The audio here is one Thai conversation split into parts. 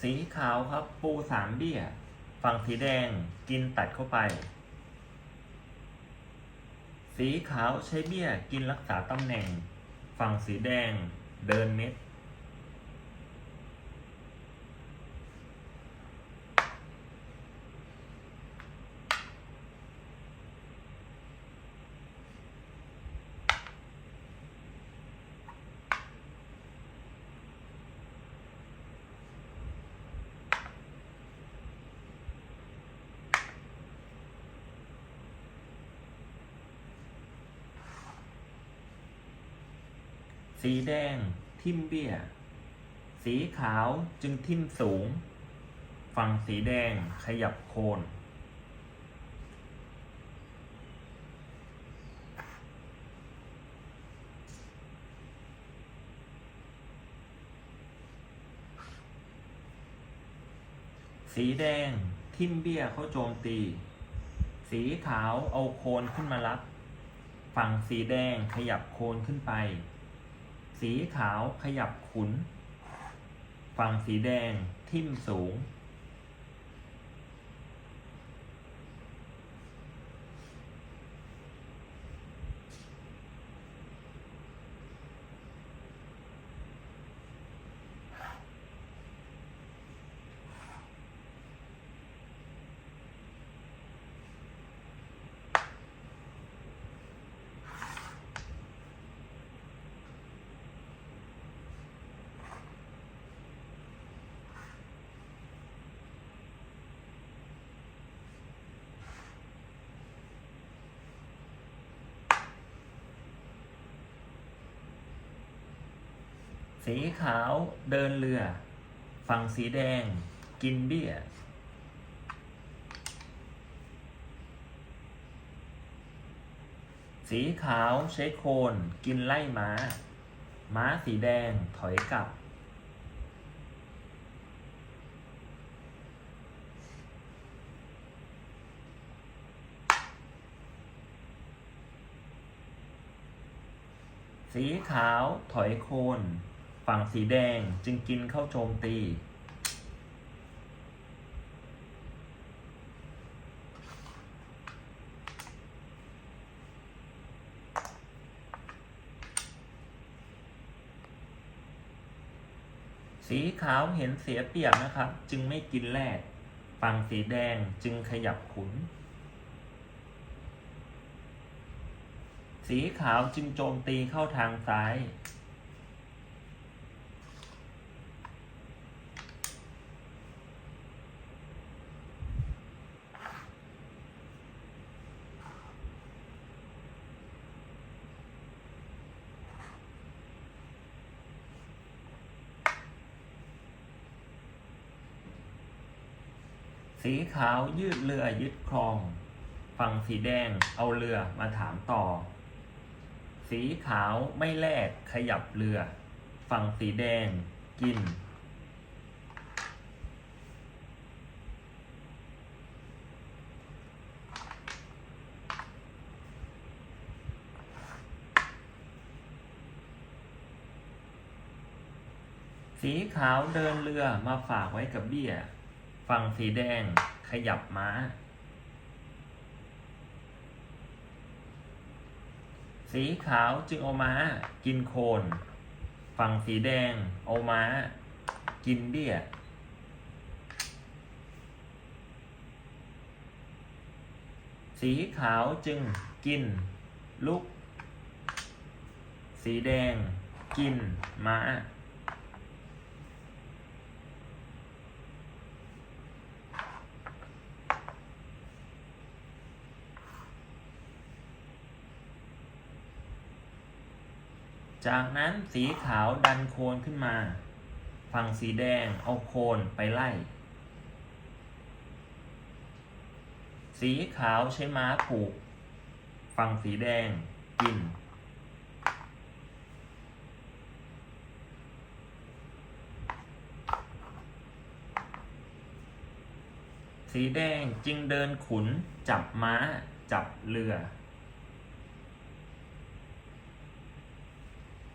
สีขาวครับปูสามเบี้ย ฝั่งสีแดงกินตัดเข้าไป สีขาวใช้เบี้ยกินรักษาตำแหน่ง ฝั่งสีแดงเดินเม็ด สีแดงทิ่มเบี้ย สีขาวจึงทิ่มสูง ฝั่งสีแดงขยับโคน สีแดงทิ่มเบี้ยเข้าโจมตี สีขาวเอาโคนขึ้นมารับ ฝั่งสีแดงขยับโคนขึ้นไป สีขาวขยับขุน ฝั่งสีแดงทิ่มสูง สีขาวเดินเรือ ฝั่งสีแดงกินเบี้ย สีขาวใช้โคนกินไล่ม้า ม้าสีแดงถอยกลับ สีขาวถอยโคน ฝั่งสีแดงจึงกินเข้าโจมตี สีขาวเห็นเสียเปรียบนะครับ จึงไม่กินแรก ฝั่งสีแดงจึงขยับขุน สีขาวจึงโจมตีเข้าทางซ้าย สีขาวยืดเรือยึดครอง ฝั่งสีแดงเอาเรือมาถามต่อ สีขาวไม่แลกขยับเรือ ฝั่งสีแดงกิน สีขาวเดินเรือมาฝากไว้กับเบี้ย ฝั่งสีแดงขยับม้า สีขาวจึงเอาม้า กินโคน ฝั่งสีแดงเอาม้า กินเบี้ยสีขาวจึงกิน ลุก สีแดง กิน ม้า จากนั้นสีขาวดันโคนขึ้นมา ฝั่งสีแดงเอาโคนไปไล่ สีขาวใช้ม้าผูก ฝั่งสีแดงกิน สีแดงจึงเดินขุนจับม้าจับเรือ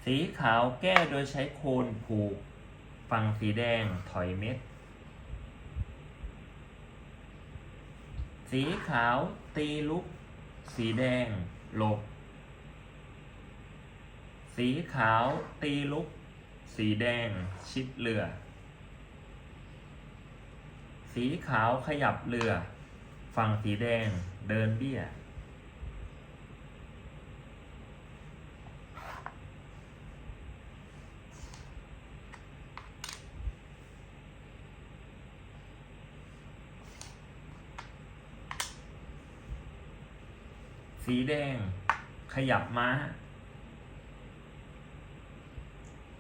สีขาวแก้โดยใช้โคนผูกฟังสีแดงถอยเม็ด สีขาวตีลุก สีแดงหลบ สีขาวตีลุก สีแดงชิดเรือ สีขาวขยับเรือฟังสีแดงเดินเบี้ย สีแดง ขยับม้า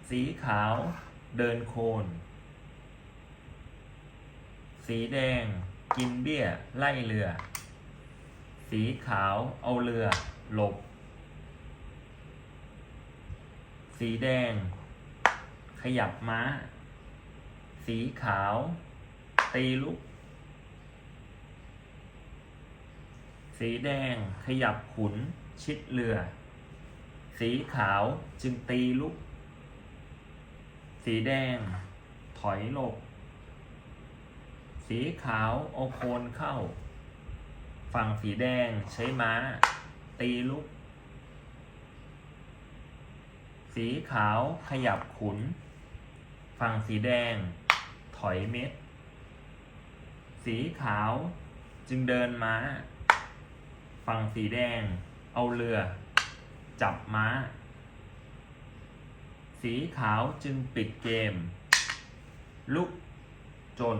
สีขาวเดินโคน สีแดงกินเบี้ย ไล่เรือ สีขาวเอาเรือ หลบ สีแดง ขยับม้า สีขาว ตีลุก สีแดงขยับขุน ชิดเรือ สีขาวจึงตีลุก สีแดง ถอยหลบ สีขาวเอาโคนเข้า ฝั่งสีแดงใช้ม้า ตีลุก สีขาวขยับขุน ฝั่งสีแดง ถอยเม็ด สีขาวจึงเดินม้า ฝั่งสีแดง เอาเรือ จับม้า สีขาวจึงปิดเกม ลุกจน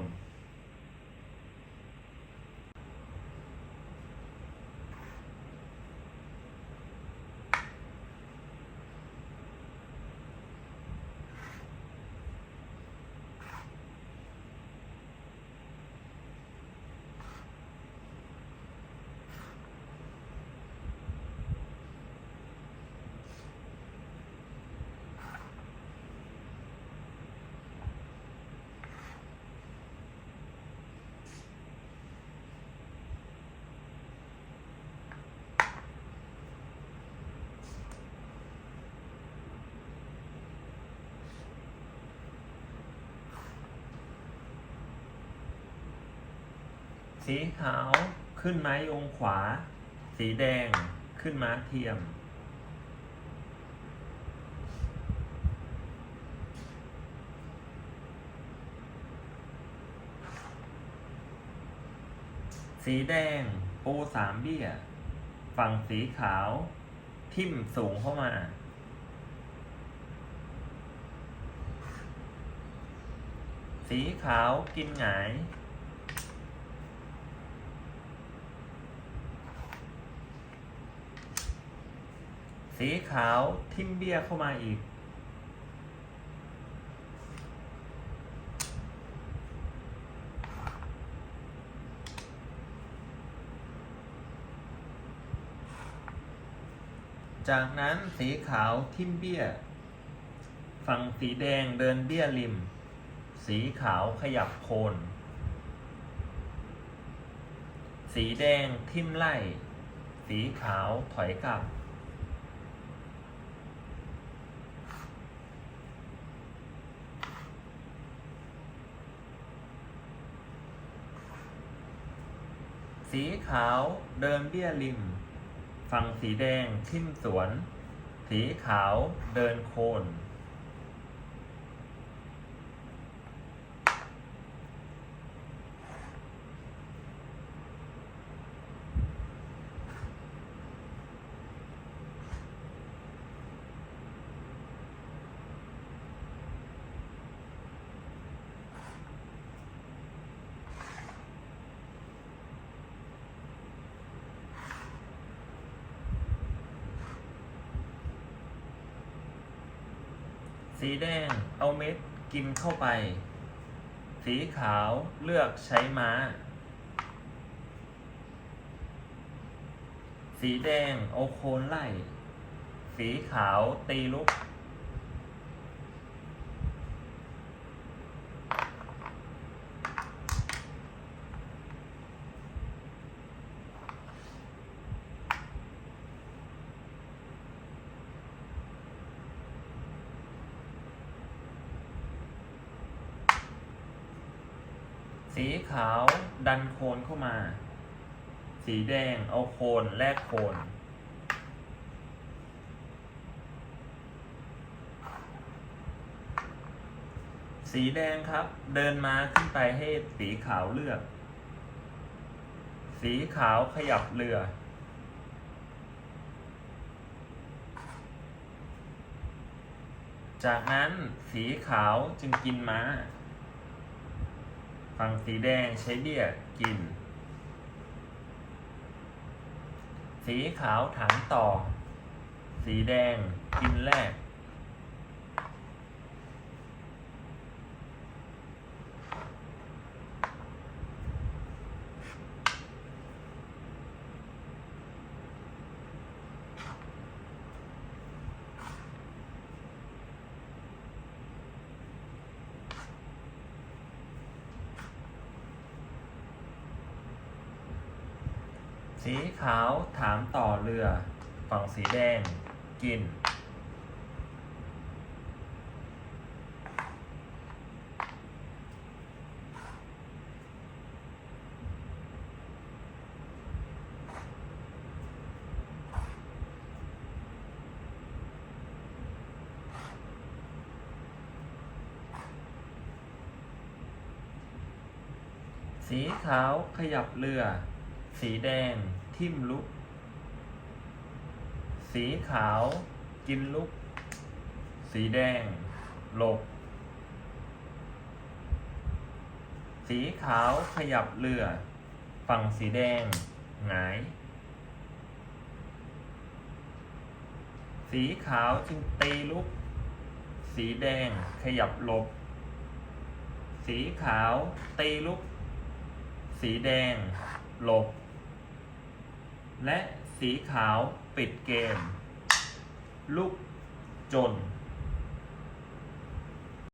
สีขาวขึ้นไม้องขวา สีแดงขึ้นม้าเทียม สีแดงปูสามเบี้ย ฝั่งสีขาว ทิ่มสูงเข้ามาสีขาวกินหงาย สีขาวทิมเบี้ยเข้ามาอีก จากนั้นสีขาวทิมเบี้ยฝั่งสีแดงเดินเบี้ยริม สีขาวขยับโคน สีแดงทิมไล่ สีขาวถอยกลับ สีขาวเดินเบี้ยริม ฝั่งสีแดงทิ่มสวน สีขาวเดินโคน สีแดงเอาเม็ดกินเข้าไป สีขาวเลือกใช้ม้า สีแดงเอาโคนไล่ สีขาวตีลุก สีขาวดันโคนเข้ามา สีแดงเอาโคนแลกโคนสีแดงครับ เดินมาขึ้นไปให้สีขาวเลือก สีขาวขยับเรือ จากนั้นสีขาวจึงกินม้า ฝั่งสีแดงใช้เบี้ยกิน สีขาวถางต่อ สีแดงกินแรก สีขาวถามต่อเรือ ฝั่งสีแดง กิน สีขาวขยับเรือ สีแดงทิ่มลุก สีขาว กินลุก สีแดง หลบ สีขาวขยับเรือ ฝั่งสีแดง หงาย สีขาวจึงตีลุก สีแดงขยับหลบ สีขาวตีลุก สีแดง หลบ และสีขาวปิดเกม ลูกจน